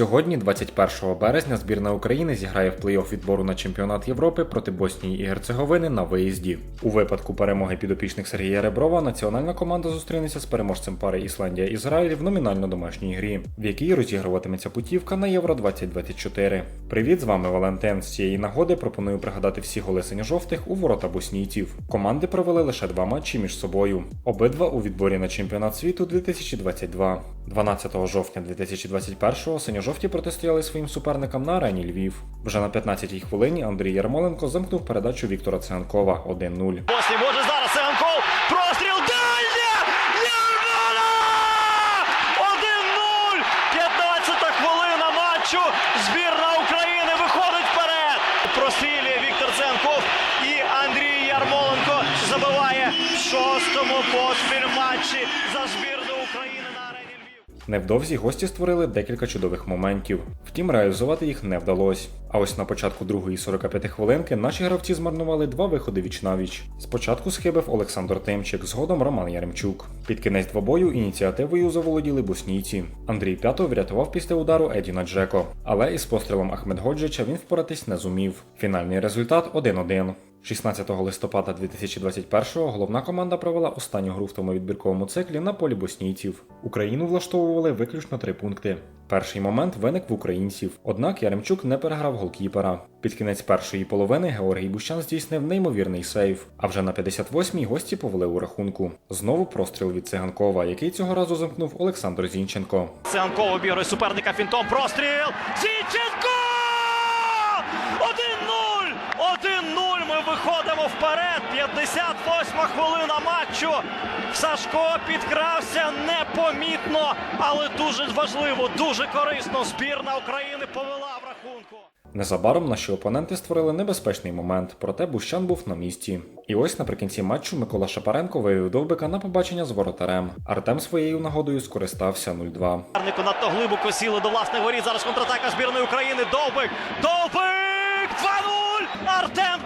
Сьогодні, 21 березня, збірна України зіграє в плей-офф відбору на чемпіонат Європи проти Боснії і Герцеговини на виїзді. У випадку перемоги підопічних Сергія Реброва національна команда зустрінеться з переможцем пари Ісландія-Ізраїль в номінально домашній грі, в якій розігруватиметься путівка на Євро 2024. Привіт, з вами Валентин. З цієї нагоди пропоную пригадати всі голи синьо-жовтих у ворота боснійців. Команди провели лише два матчі між собою. Обидва у відборі на чемпіонат світу 2022. 12 жовтня 2021-го синьо-жовті протистояли своїм суперникам на арені Львів. Вже на 15-й хвилині Андрій Ярмоленко замкнув передачу Віктора Циганкова 1-0. Босній може зараз Сиганков. Простріл дальня! Ярмола! 1-0! 15 хвилина матчу. Збірна України виходить вперед. Прострілює Віктор Циганков і Андрій Ярмоленко забиває в шостому поспіль матчі за збірну Невдовзі гості створили декілька чудових моментів. Втім, реалізувати їх не вдалося. А ось на початку другої 45 хвилинки наші гравці змарнували два виходи віч навіч. Спочатку схибив Олександр Тимчик, згодом Роман Яремчук. Під кінець двобою ініціативою заволоділи боснійці. Андрій П'ятов врятував після удару Едіна Джеко, але із пострілом Ахмедгоджича він впоратись не зумів. Фінальний результат 1-1. 16 листопада 2021-го головна команда провела останню гру в тому відбірковому циклі на полі боснійців. Україну влаштовували виключно три пункти. Перший момент виник в українців, однак Яремчук не переграв голкіпера. Під кінець першої половини Георгій Бущан здійснив неймовірний сейв. А вже на 58-й гості повели у рахунку. Знову простріл від циганкова, який цього разу замкнув Олександр Зінченко. Циганков обігрує суперника фінтом. Простріл! Зінченко! Ми виходимо вперед. 58 хвилина матчу. Сашко підкрався непомітно, але дуже важливо, дуже корисно. Збірна України повела в рахунку. Незабаром наші опоненти створили небезпечний момент, проте Бущан був на місці. І ось наприкінці матчу Микола Шапаренко вивів довбика на побачення з воротарем. Артем своєю нагодою скористався 0-2. Арнику надто глибоко сіли до власних воріт. Зараз контратака збірної України. Довбик! Довбик! 2-0! Артем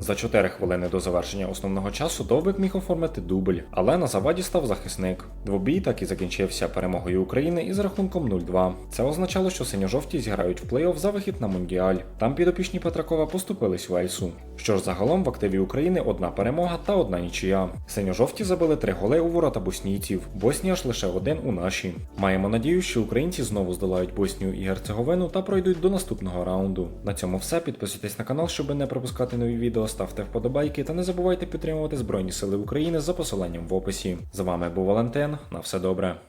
За 4 хвилини до завершення основного часу Довбик міг оформити дубль, але на заваді став захисник. Двобій так і закінчився перемогою України із рахунком 0-2. Це означало, що синьо-жовті зіграють в плей-офф за вихід на Мундіаль. Там підопічні Петракова поступились Вельсу. Що ж загалом в активі України одна перемога та одна нічия. Синьо-жовті забили три голи у ворота боснійців. Боснія ж лише один у наші. Маємо надію, що українці знову здолають Боснію і Герцеговину та пройдуть до наступного раунду. На цьому все. Підписуйтесь на канал, щоб не пропускати нові ставте вподобайки та не забувайте підтримувати Збройні Сили України за посиланням в описі. З вами був Валентин. На все добре.